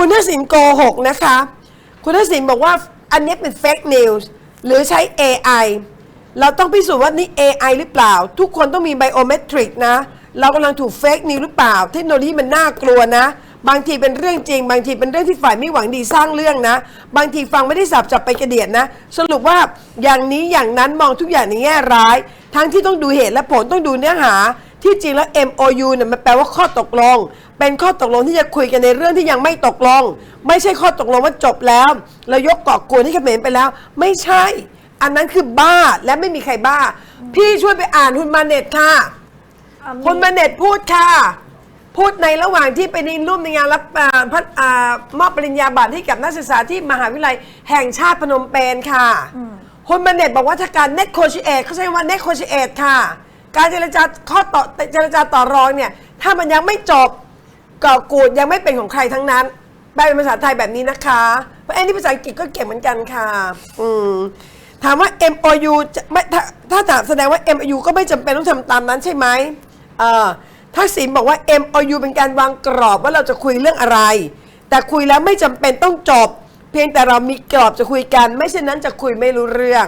คุณทักษิณโกหกนะคะ คุณทักษิณบอกว่าอันนี้เป็น fake news หรือใช้ AI เราต้องพิสูจน์ว่านี่ AI หรือเปล่า ทุกคนต้องมี biometric นะ เรากำลังถูก fake news หรือเปล่า เทคโนโลยีมันน่ากลัวนะ บางทีเป็นเรื่องจริง บางทีเป็นเรื่องที่ฝ่ายไม่หวังดีสร้างเรื่องนะ บางทีฟังไม่ได้สับจับไปกระเดียดนะ สรุปว่าอย่างนี้อย่างนั้นมองทุกอย่างในแง่ร้าย ทั้งที่ต้องดูเหตุและผลต้องดูเนื้อหาที่จริงแล้ว MOU เนี่ยมันแปลว่าข้อตกลง เป็นข้อตกลงที่จะคุยกันในเรื่องที่ยังไม่ตกลง ไม่ใช่ข้อตกลงว่าจบแล้วเรายกเกาะกวนให้เขมรไปแล้ว ไม่ใช่ อันนั้นคือบ้าและไม่มีใครบ้า พี่ช่วยไปอ่านคุณมาเน็ตค่ะคุณมาเน็ตพูดค่ะ พูดในระหว่างที่ไปในร่วมในงานรับอ่าพัดอ่ามอบปริญญาบัตรให้กับนักศึกษาที่มหาวิทยาลัยแห่งชาติพนมเปญค่ะคุณมาเน็ตบอกว่าถ้าการเน็ตโคชิเอตเขาใช้ว่าเน็ตโคชิเอตค่ะ การเจรจาข้อต่อเจรจาต่อรองเนี่ย ถ้ามันยังไม่จบ ก่อกูดยังไม่เป็นของใครทั้งนั้นแปลเป็นภาษาไทยแบบนี้นะคะเพราะแอนนี่ภาษาอังกฤษก็เก่งเหมือนกันค่ะ อืมถามว่า MOU จะไม่ถ้าถ้าถามแสดงว่า MOU ก็ไม่จำเป็นต้องทำตามนั้นใช่ไหมเออทักษิณบอกว่า MOU เป็นการวางกรอบว่าเราจะคุยเรื่องอะไร แต่คุยแล้วไม่จำเป็นต้องจบ เพียงแต่เรามีกรอบจะคุยกัน ไม่เช่นนั้นจะคุยไม่รู้เรื่อง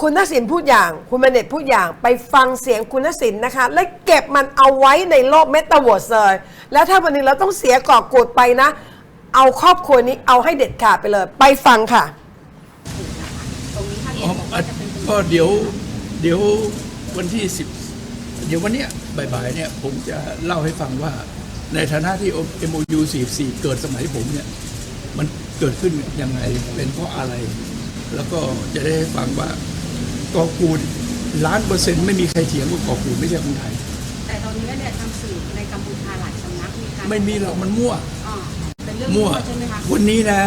คุณทักษิณพูดอย่าง คุณมเน็ตพูดอย่าง ไปฟังเสียงคุณทักษิณนะคะ และเก็บมันเอาไว้ในโลกเมตาเวิร์สเลยแล้วถ้าวันหนึงเราต้องเสียกอบกูดไปนะ เอาครอบครัวนี้เอาให้เด็ดขาดไปเลย ไปฟังค่ะ อ๋ออะก็เดี๋ยวเดี๋ยววันที่สิบเดี๋ยววันเนี้ยบ่ายๆเนี่ยผมจะเล่าให้ฟังว่า ในฐานะที่ MOU 44 เกิดสมัยผมเนี่ยมันเกิดขึ้นยังไงเป็นเพราะอะไร แล้วก็จะได้ให้ฟังว่า กอกูลล้านเปอร์เซ็นต์ไม่มีใครเถียงว่ากอกูลไม่ใช่คนไทย แต่ตอนนี้เนี่ยทางสื่อในกัมพูชาหลายสำนักมีการไม่มีหรอกมันมั่วอ่าเป็นเรื่องมั่วใช่ไหมคะวันนี้นะ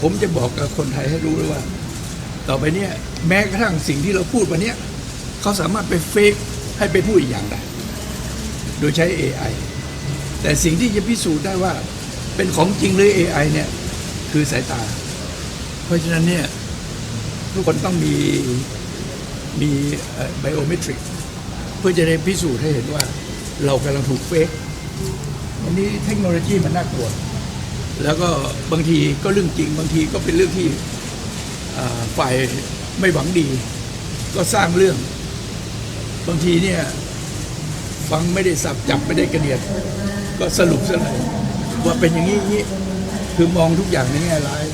ผมจะบอกกับคนไทยให้รู้เลยว่า ต่อไปเนี่ยแม้กระทั่งสิ่งที่เราพูดวันเนี้ยเขาสามารถไปเฟกให้ไปพูดอีกอย่างได้โดยใช้ AI แต่สิ่งที่จะพิสูจน์ได้ว่าเป็นของจริงหรือ AI เนี่ยคือสายตา เพราะฉะนั้นเนี่ยทุกคนต้องมี มีไบโอเมตริกเพื่อจะได้พิสูจน์ให้เห็นว่าเรากำลังถูกเฟกวันนี้เทคโนโลยีมันน่ากลัว แล้วก็บางทีก็เรื่องจริง บางทีก็เป็นเรื่องที่ฝ่ายไม่หวังดี ก็สร้างเรื่อง บางทีเนี่ยฟังไม่ได้สับจับไม่ได้กระเดียด ก็สรุปซะเลยว่าเป็นอย่างนี้อย่างนี้คือมองทุกอย่างในแง่ร้าย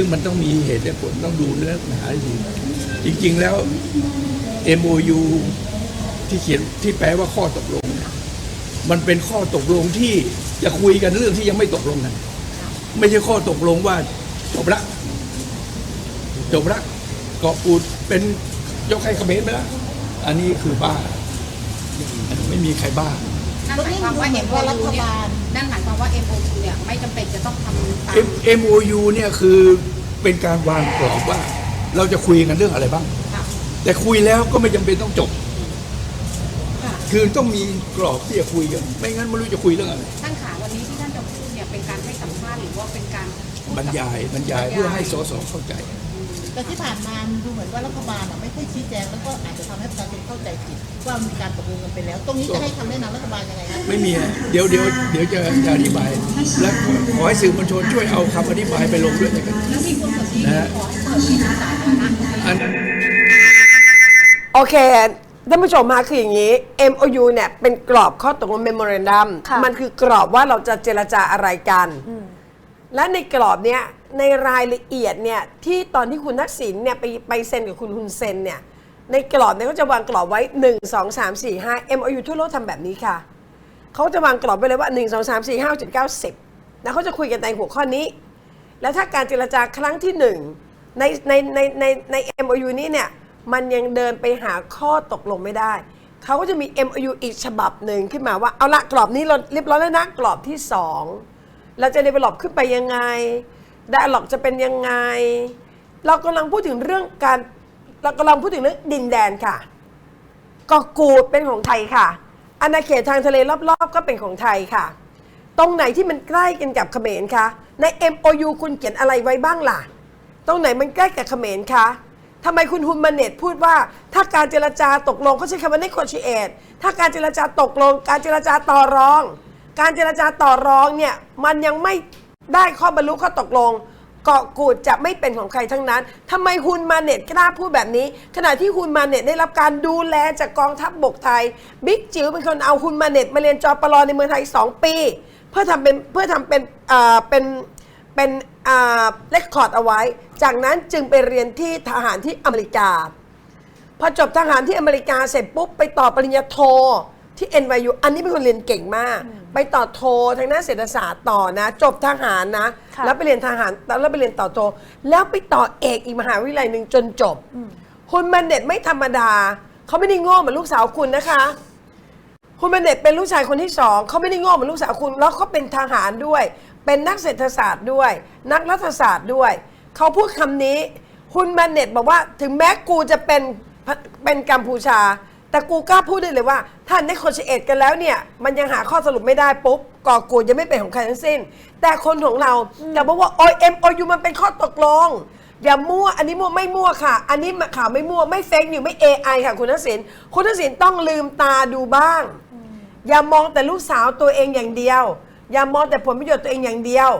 ซึ่งมันต้องมีเหตุและผลต้องดูเนื้อหาให้ดีจริง ๆ แล้ว MOU ที่เขียนที่แปลว่าข้อตกลง มันเป็นข้อตกลงที่จะคุยกันเรื่องที่ยังไม่ตกลงกัน ไม่ใช่ข้อตกลงว่าจบละจบละเกาะกูดเป็นยกให้เขมรไปละอันนี้คือบ้าอันนี้ไม่มีใครบ้านั่นหมายความว่าเอนว่ารั MOU ฐเนี่ยบาลนั่นหมายความว่า MOU MOU เนี่ยคือเป็นการวางกรอบว่า เราจะคุยกันเรื่องอะไรบ้างค่ะแต่คุยแล้วก็ไม่จำเป็นต้องจบค่ะคือต้องมีกรอบที่จะคุยกัน ไม่งั้นไม่รู้จะคุยเรื่องอะไรท่านขาวันนี้ที่ท่านจะพูดเนี่ยเป็นการให้สัมภาษณ์หรือว่าเป็นการพูดบรรกับยายบรรยายเพื่อให้สสเข้าใจ แต่ที่ผ่านมาดูเหมือนว่ารัฐบาลอะไม่ค่อยชี้แจงแล้วก็อาจจะทำให้ประชาชนเข้าใจผิดว่ามีการตกลงกันไปแล้ว ตรงนี้จะให้คำแนะนำรัฐบาลยังไงครับไม่มีอะเดี๋ยวเดี๋ยวเดี๋ยวจะจะอธิบาย และขอให้สื่อมวลชนช่วยเอาคำอธิบายไปลงด้วยนะครับแล้วมีคนแบบนี้นะฮะขอให้เปิดที่สาธารณะอัน โอเคท่านผู้ชมมาคืออย่างนี้ MOU เนี่ยเป็นกรอบข้อตกลง memorandum ค่ะ มันคือกรอบว่าเราจะเจรจาอะไรกัน และในกรอบเนี้ย ในรายละเอียดเนี่ยที่ตอนที่คุณทักษิณเนี่ยไปไปเซ็นกับคุณฮุนเซนเนี่ยในกรอบเนี่ยเขาจะวางกรอบไว้ 1 2 3 4 5 MOU ทั่วโลกทำแบบนี้ค่ะ เขาจะวางกรอบไว้เลยว่า 1 2 3 4 5 7 9 10แล้วเขาจะคุยกันในหัวข้อนี้ แล้วถ้าการเจรจาครั้งที่หนึ่งในในในในใน MOU นี้เนี่ยมันยังเดินไปหาข้อตกลงไม่ได้ เขาก็จะมี MOU อีกฉบับหนึ่งขึ้นมาว่าเอาละกรอบนี้เราเรียบร้อยแล้วนะกรอบที่สองเราจะเดเวลลอปขึ้นไปยังไง ดอะล็อกจะเป็นยังไง เรากำลังพูดถึงเรื่องการเรากำลังพูดถึงเรื่องดินแดนค่ะกาะกูดเป็นของไทยค่ะอาณาเขตทางทะเลรอบๆ ก็เป็นของไทยค่ะ ตรงไหนที่มันใกล้กันกับเขมรคะใน MOU คุณเขียนอะไรไว้บ้างล่ะ ตรงไหนมันใกล้กับเขมรคะทำไมคุณฮุนมาเนตพูดว่า ถ้าการเจรจาตกลงเขาใช้คำว่า negotiate ถ้าการเจรจาตกลง การเจรจาต่อรอง การเจรจาต่อรองเนี่ยมันยังไม่ ได้ข้อบรรลุข้อตกลง เกาะกูดจะไม่เป็นของใครทั้งนั้น ทำไมฮุนมาเน็ตกล้าพูดแบบนี้ ขณะที่ฮุนมาเน็ตได้รับการดูแลจากกองทัพบกไทย บิ๊กจิ๋วเป็นคนเอาฮุนมาเน็ตมาเรียนจอปลอในเมืองไทย 2 ปี เพื่อทำเป็นเพื่อทำเป็นเอ่อเป็นเป็นเอ่อเลคคอร์ดเอาไว้ จากนั้นจึงไปเรียนที่ทหารที่อเมริกา พอจบทหารที่อเมริกาเสร็จปุ๊บไปต่อปริญญาโท ที่ NYU อันนี้เป็นคนเรียนเก่งมาก ไปต่อโททางด้านเศรษฐศาสตร์ต่อนะ จบทหารนะ ค่ะ แล้วไปเรียนทหารแล้วไปเรียนต่อโท แล้วไปต่อเอกอีกมหาวิทยาลัยหนึ่งจนจบ คุณมันเด็ดไม่ธรรมดา เขาไม่ได้โง่เหมือนลูกสาวคุณนะคะ คุณบันเด็ตเป็นลูกชายคนที่สองเขาไม่ได้โง่เหมือนลูกสาวคุณ แล้วเขาเป็นทหารด้วย เป็นนักเศรษฐศาสตร์ด้วย นักรัฐศาสตร์ด้วย เขาพูดคำนี้ คุณบันเด็ตบอกว่าถึงแม้กูจะเป็นเป็นกัมพูชา แต่กูกล้าพูดได้เลยว่าถ้าได้โคชเอตกันแล้วเนี่ย มันยังหาข้อสรุปไม่ได้ปุ๊บก่อกูดยังไม่เป็นของใครทั้งสิ้น แต่คนของเราจะบอกว่าโอเอ็มโอยูมันเป็นข้อตกลง อย่ามั่วอันนี้มั่วไม่มั่วค่ะ อันนี้ข่าวไม่มั่วไม่เฟกนิวไม่ AI ค่ะคุณทักษิณคุณทักษิณต้องลืมตาดูบ้าง อย่ามองแต่ลูกสาวตัวเองอย่างเดียว อย่ามองแต่ผลประโยชน์ตัวเองอย่างเดียว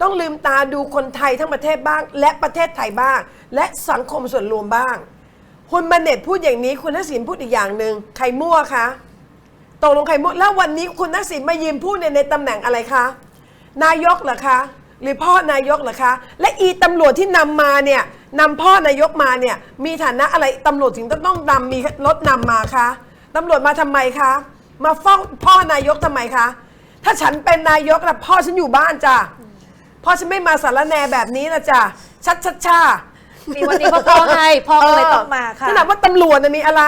ต้องลืมตาดูคนไทยทั้งประเทศบ้าง และประเทศไทยบ้าง และสังคมส่วนรวมบ้าง คุณบันเน็ตพูดอย่างนี้ คุณทักษิณพูดอีกอย่างหนึ่งใครมั่วคะตกลงใครมั่วแล้ววันนี้คุณทักษิณมายืนพูดในในตำแหน่งอะไรคะนายกเหรอคะหรือพ่อนายกเหรอคะ และอีตำรวจที่นำมาเนี่ยนำพ่อนายกมาเนี่ยมีฐานะอะไรตำรวจถึงต้องต้องนำมีรถนำมาคะตำรวจมาทำไมคะ มาเฝ้าพ่อนายกทำไมคะ ถ้าฉันเป็นนายกนะพ่อฉันอยู่บ้านจ้ะพ่อฉันไม่มาสารแนแบบนี้นะจ้ะชัดชัดชา มีวันนี้พ่อพ่อให้พ่อก็เลยต้องมาค่ะ ขนาดว่าตำรวจน่ะมีอะไร